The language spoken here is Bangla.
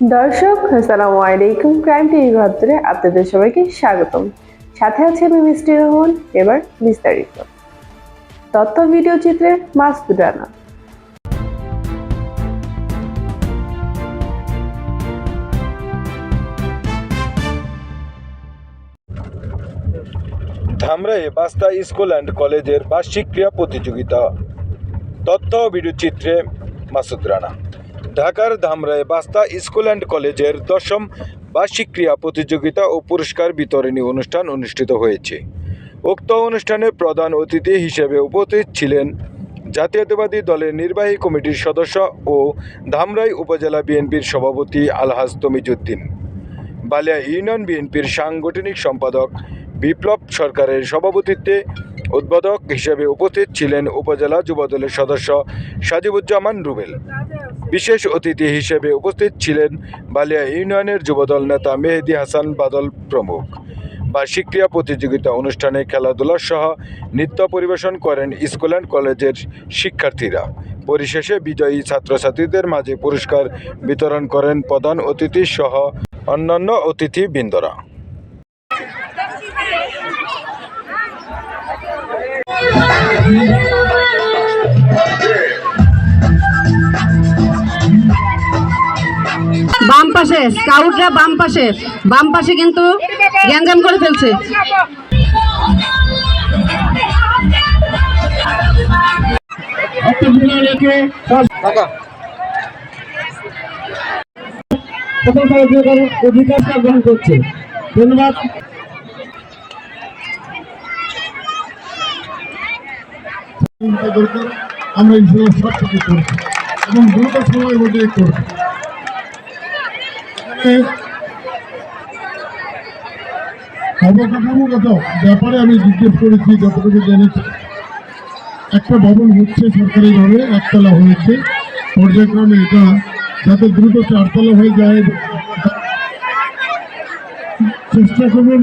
দর্শক, আসসালামু আলাইকুম। ক্রাইম টিভি ভাদ্রে আপনাদের সবাইকে স্বাগতম। সাথে আছে আমি মিষ্টি রহমান এবার বিস্তারিত। তথ্য ভিডিও চিত্রে মাসুদ রানা। ধামরাই বাস্তা স্কুল অ্যান্ড কলেজের বার্ষিক ক্রীড়া প্রতিযোগিতা। তথ্য ভিডিও চিত্রে মাসুদ রানা। ঢাকার ধামরায় বাস্তা স্কুল অ্যান্ড কলেজের দশম বার্ষিক ক্রীড়া প্রতিযোগিতা ও পুরস্কার বিতরণী অনুষ্ঠান অনুষ্ঠিত হয়েছে। উক্ত অনুষ্ঠানে প্রধান অতিথি হিসেবে উপস্থিত ছিলেন জাতীয়তাবাদী দলের নির্বাহী কমিটির সদস্য ও ধামরাই উপজেলা বিএনপির সভাপতি আলহাজ তমিজুদ্দিন, বালিয়া ইউনিয়ন বিএনপির সাংগঠনিক সম্পাদক বিপ্লব সরকারের সভাপতিত্বে উদ্বোধক হিসেবে উপস্থিত ছিলেন উপজেলা যুবদলের সদস্য সাজিবুজ্জামান রুবেল। বিশেষ অতিথি হিসেবে উপস্থিত ছিলেন বালিয়া ইউনিয়নের যুবদল নেতা মেহেদি হাসান বাদল প্রমুখ। বার্ষিক ক্রীড়া প্রতিযোগিতা অনুষ্ঠানে খেলাধুলা সহ নৃত্য পরিবেশন করেন স্কুল অ্যান্ড কলেজের শিক্ষার্থীরা। পরিশেষে বিজয়ী ছাত্রছাত্রীদের মাঝে পুরস্কার বিতরণ করেন প্রধান অতিথি সহ অন্যান্য অতিথিবৃন্দরা। বাম পাশে স্কাউটরা বাম পাশে। বাম পাশে কিন্তু গ্যাঞ্জাম করে ফেলছে। অধিকারটা গ্রহণ করছে। ধন্যবাদ। দরকার আমরা ইনশাল্লাহ সব কিছু করব এবং দ্রুত সময়ের মধ্যে এখানে অবকাঠামোগত ব্যাপারে আমি জিজ্ঞেস করেছি, যতটুকু জেনেছি। একটা ভবন হচ্ছে সরকারিভাবে, একতলা হয়েছে। পর্যায়ক্রমে এটা যাতে দ্রুত চারতলা হয়ে যায়, চেষ্টা করবেন